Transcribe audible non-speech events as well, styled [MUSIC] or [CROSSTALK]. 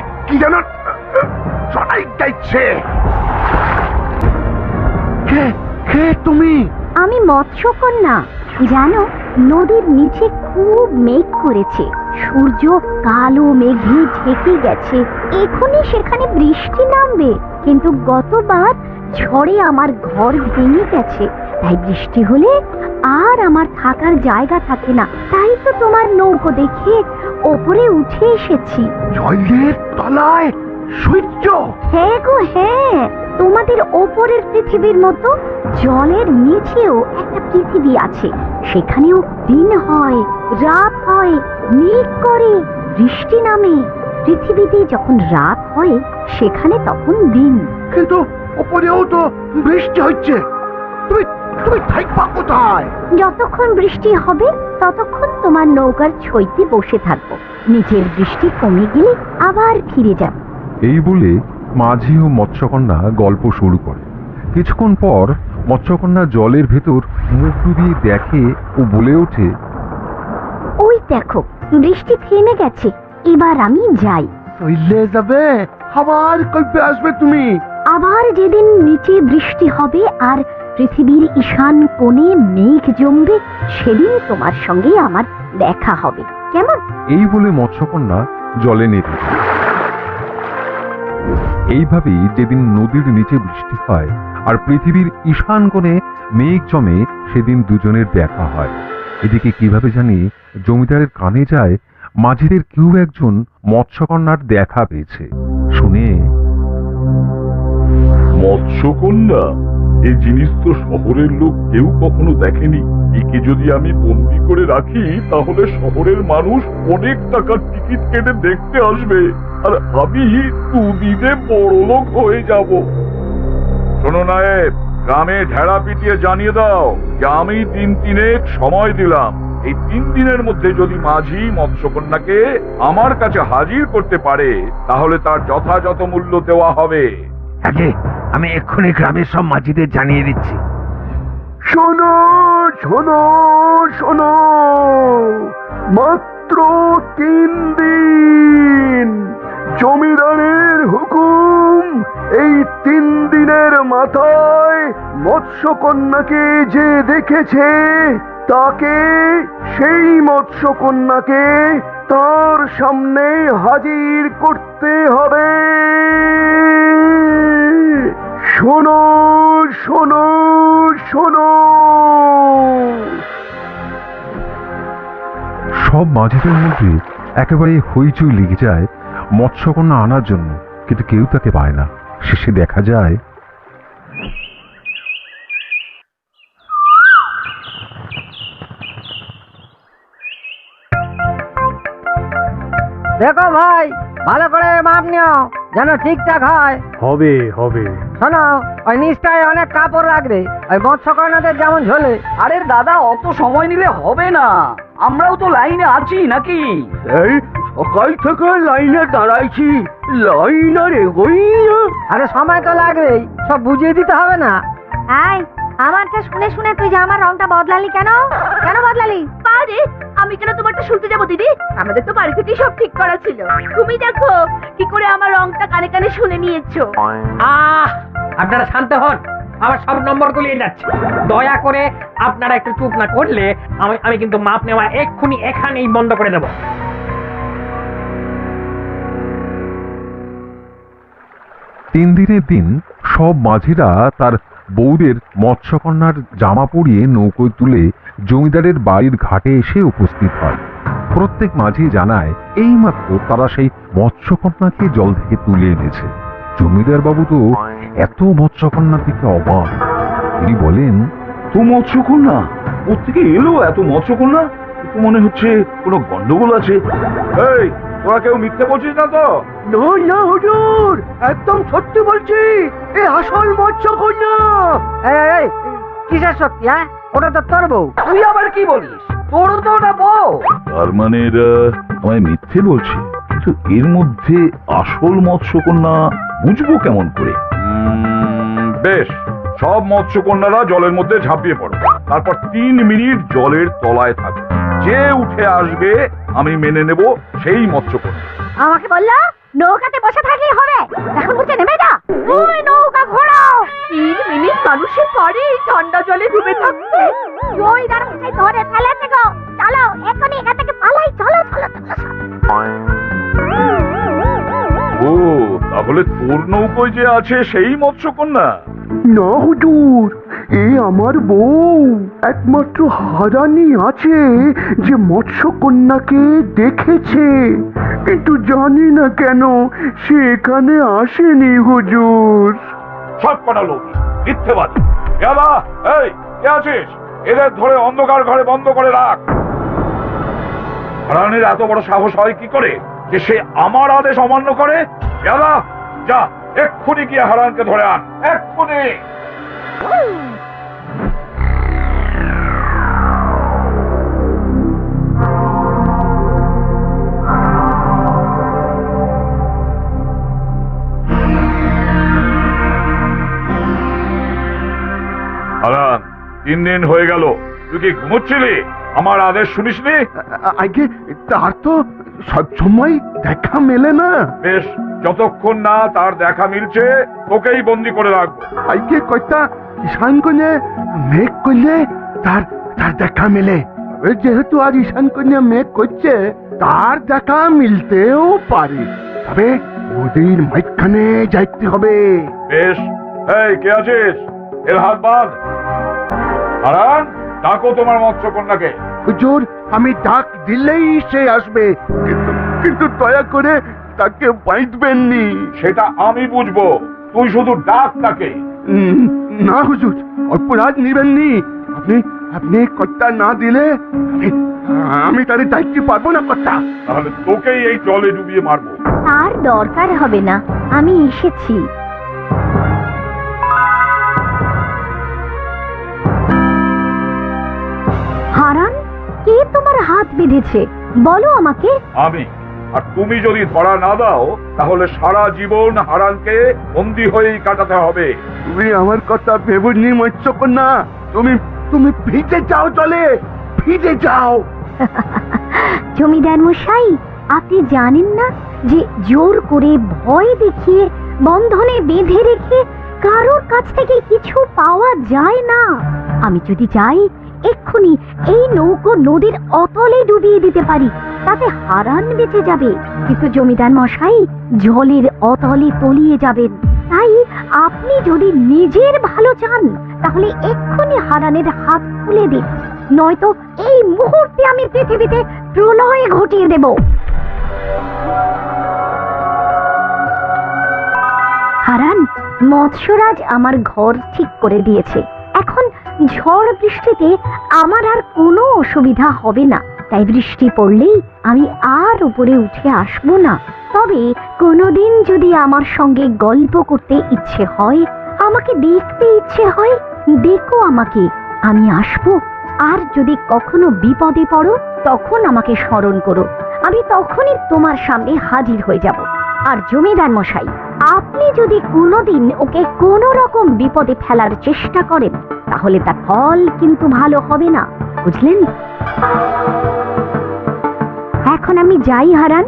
কি যেন জড়াই গাইছে। কে? কে তুমি? আমি মৎস্যকন্যা। জানো নদীর নিচে খুব মেঘ করেছে। সূর্য কালো মেঘে ঢেকে গেছে। এখনই সেখানে বৃষ্টি নামবে। কিন্তু গতবার ঝড়ে আমার ঘর ভেঙে গেছে। তাই বৃষ্টি হলে আর আমার থাকার জায়গা থাকে না। তাই তো তোমার নৌকো দেখে ওপরে উঠে এসেছি। জলের তলায় সূর্য! হ্যাঁ গো হ্যাঁ তোমাদের ওপরের পৃথিবীর মতো জলের নিচেও একটা পৃথিবী আছে। সেখানেও দিন হয় রাত হয় মেঘ করে বৃষ্টি নামে। পৃথিবীতে যখন রাত হয় সেখানে তখন দিন। কিন্তু উপরেও তো বৃষ্টি হচ্ছে। তুমি তুমি থাকবা কোথায়? যতক্ষণ বৃষ্টি হবে ততক্ষণ তোমার নৌকার ছইতে বসে থাকব। নিচের বৃষ্টি কমে গেলে আবার ফিরে যাব। এই বলে মাঝি ও মৎস্যকন্যা গল্প শুরু করে। কিছুক্ষণ পর মৎস্যকন্যা জলের ভেতর মুখ ডুবিয়ে দেখে ও বলে ওঠে ওই দেখো বৃষ্টি থেমে গেছে এবার আমি যাই। চলে যাবে আবার কবে আসবে তুমি। আবার যেদিন নিচে বৃষ্টি হবে আর পৃথিবীর ঈশান কোণে মেঘ জমবে সেদিন তোমার সঙ্গে আমার দেখা হবে। কেমন? এই বলে মৎস্যকন্যা জলে যায়। এইভাবেই যেদিন নদীর নিচে বৃষ্টি হয় আর পৃথিবীর ঈশান কোণে মেঘ জমে সেদিন দুজনের দেখা হয়। এদিকে কীভাবে জানি জমিদারের কানে যায় মাঝিদের কেউ একজন মৎস্যকন্যার দেখা পেয়েছে। শুনে মৎস্যকন্যা? এই জিনিস তো শহরের লোক কেউ কখনো দেখেনি। একে যদি আমি বন্দি করে রাখি, তাহলে শহরের মানুষ অনেক টাকার টিকিট কেটে দেখতে আসবে। আর আমি দুদিনে বড় লোক হয়ে যাব। শোনো নায়েব, গ্রামে ঢেড়া পিটিয়ে জানিয়ে দাও যে আমি দিন তিনেক সময় দিলাম। এই তিন দিনের মধ্যে যদি মাঝি মৎস্যকন্যাকে আমার কাছে হাজির করতে পারে, তাহলে তার যথাযথ মূল্য দেওয়া হবে। আগে আমি এক্ষুনি গ্রামের সব মাঝিদের জানিয়ে দিচ্ছি। শোনো শোনো শোনো। মাত্র তিন দিন জমিদারের হুকুম, এই তিন দিনের মাথায় মৎস্যকন্যাকে যে দেখেছে, তাকে সেই মৎস্যকন্যাকে তার সামনে হাজির করতে হবে। শোনো শোনো শোনো। সব মাঝিদের মধ্যে একেবারে হইচই লেগে যায় মৎস্যকন্যা আনার জন্য কিন্তু কেউ তাকে পায় না। শেষে দেখা যায় দেখো ভাই ভালো করে মাপ নিও। যেন ঠিকঠাক হয়। হবে হবে। শোনো ওই নিচটায় অনেক কাপড় লাগবে। ওই মৎস্যকন্যাদের যেমন ঝোলে। আরে দাদা অত সময় নিলে হবে না। আমরাও তো লাইনে আছি নাকি? এই সকাল থেকে লাইনে দাঁড়াইছি। লাইন আর এগোই না। আরে সময় তো লাগবেই। সব বুঝিয়ে দিতে হবে না। আয় আমারটা শুনে শুনে তুই যে আমার রংটা বদলালি কেন? কেন বদলালি? আরে আমি কেন তোমারটা শুনতে যাব দিদি? আমাদের তো বাড়ি থেকেই সব ঠিক করা ছিল। তুমি দেখো কি করে আমার রংটা কানে কানে শুনে নিয়েছো। আহ আপনারা শান্ত হন। আমার সব নম্বর গুলিয়ে যাচ্ছে। দয়া করে আপনারা একটু চুপ না করলে আমি আমি কিন্তু মাপ নেওয়া এক্ষুনি এখানেই বন্ধ করে দেবো। তিন দিনের দিন সব মাঝিরা তার বৌদের মৎস্যকন্যার জামা পরিয়ে নৌকোয় তুলে জমিদারের বাড়ির ঘাটে এসে উপস্থিত হয়। প্রত্যেক মাঝি জানায়, এইমাত্র তারা সেই মৎস্যকন্যাকে জল থেকে তুলে এনেছে। জমিদার বাবু তো এত মৎস্যকন্যা থেকে অবাক। তিনি বলেন, তো মৎস্যকন্যা? কোথেকে এলো এত মৎস্যকন্যা? মনে হচ্ছে কোনো গন্ডগোল আছে। তোরা কেউ মিথ্যে বলছিস না তো? না না হুজুর। একদম সত্যি বলছি। এ আসল এই, এই, কিসের শক্তি হ্যাঁ? ওটা তো তোর বউ। তুই আবার কি বলিস? তোর তো ওটা বউ। তার মানে এরা আমায় মিথ্যে বলছে কিন্তু এর মধ্যে আসল মৎস্যকন্যা বুঝব কেমন করে? বেশ। সব মৎস্যকন্যারা জলের মধ্যে ঝাঁপিয়ে পড়ো। তারপর তিন মিনিট জলের তলায় থাকবে যে উঠে আসবে আমি মেনে নেব সেই মৎস্যকন্যা আমাকে বলল নৌকাতে বসে থাকলেই হবে। এখন বলছে নেমে যা ওই নৌকা ঘোরাও। তিন মিনিট মানুষের পরে এই ঠান্ডা জলে ডুবে থাকতে মশাই ধরে ফেলেছে গো। চলো এখনই এখান থেকে পালাই। চলো চলো চলো ও তাহলে তোর নৌকোয় যে আছে সেই মৎস্যকন্যা না হুজুর। এ আমার বউ। একমাত্র হারানি আছে যে মৎস্য কন্যাকে দেখেছে। কিন্তু জানি না কেন সে এখানে আসেনি হুজুর। সব কটা লোক কে আছিস? এদের ধরে অন্ধকার ঘরে বন্ধ করে রাখ। হারানের এত বড় সাহস হয় কি করে যে সে আমার আদেশ অমান্য করে? যা, এক্ষুনি গিয়ে হারানকে ধরে আন, এক্ষুনি। হারান তিন দিন হয়ে গেল। তুই কি ঘুমোচ্ছিলি? আমার আদেশ শুনিসনি? আগে তার তো সবসময় দেখা মেলে না। বেশ যতক্ষণ না তার দেখা মিলছে তোকেই বন্দি করে রাখব। আগে কয়টা ঈশান কন্যা মেঘ করলে তার তার দেখা মেলে। যেহেতু আর ঈশান কন্যা মেঘ করছে তার দেখা মিলতেও পারে। তবে নদীর মাঝখানে যাইতে হবে। বেশ এই কে আছিস? এর হাত বাঁধ। হারান ডাকো তোমার মৎস্যকন্যাকে। হুজুর আমি ডাক দিলেই সে আসবে। কিন্তু কিন্তু দয়া করে তাকে বাঁধবেন নি সেটা আমি বুঝব। তুই শুধু ডাক তাকে। না হুজুর অপরাধ নিবেন নি আপনি আপনি কর্তা না দিলে আমি তার দায়িত্ব পারব না কর্তা। তাহলে তোকেই এই জলে ডুবিয়ে মারবো। তার দরকার হবে না আমি এসেছি। হারান? কে তোমার হাত বেঁধেছে? বলো আমাকে। আমি। আর তুমি যদি ধরা না দাও তাহলে সারা জীবন হারানকে বন্দি হয়েই কাটাতে হবে। তুমি আমার কথা ভেবুনি মৎস্যকন্যা। তুমি তুমি ভিজে যাও চলে ভিজে যাও। [LAUGHS] জমিদার মশাই আপনি জানেন না যে জোর করে ভয় দেখিয়ে বন্ধনে বেঁধে রেখে কারোর কাছ থেকে কিছু পাওয়া যায় না? আমি যদি চাই এক্ষুনি এই নৌকো নদীর অতলে ডুবিয়ে দিতে পারি। তাতে হারান বেঁচে যাবে। কিন্তু জমিদার মশাই জলের অতলে তলিয়ে যাবেন। তাই আপনি যদি নিজের ভালো চান, তাহলে এক্ষুনি হারানের হাত খুলে দিন। নয়তো এই মুহূর্তে আমি পৃথিবীতে প্রলয় ঘটিয়ে দেব। হারান, মৎস্যরাজ আমার ঘর ঠিক করে দিয়েছে। এখন ঝড় বৃষ্টিতে আমার আর কোনো অসুবিধা হবে না। তাই বৃষ্টি পড়লেই আমি আর উপরে উঠে আসব না। তবে কোনোদিন যদি আমার সঙ্গে গল্প করতে ইচ্ছে হয়, আমাকে দেখতে ইচ্ছে হয়, দেখো আমাকে, আমি আসব। আর যদি কখনো বিপদে পড়ো, তখন আমাকে স্মরণ করো। আমি তখনই তোমার সামনে হাজির হয়ে যাব। আর জমিদার মশাই, আপনি যদি কোনোদিন ওকে কোনো রকম বিপদে ফেলার চেষ্টা করেন তাহলে তার ফল কিন্তু ভালো হবে না বুঝলেন? এখন আমি যাই হারান।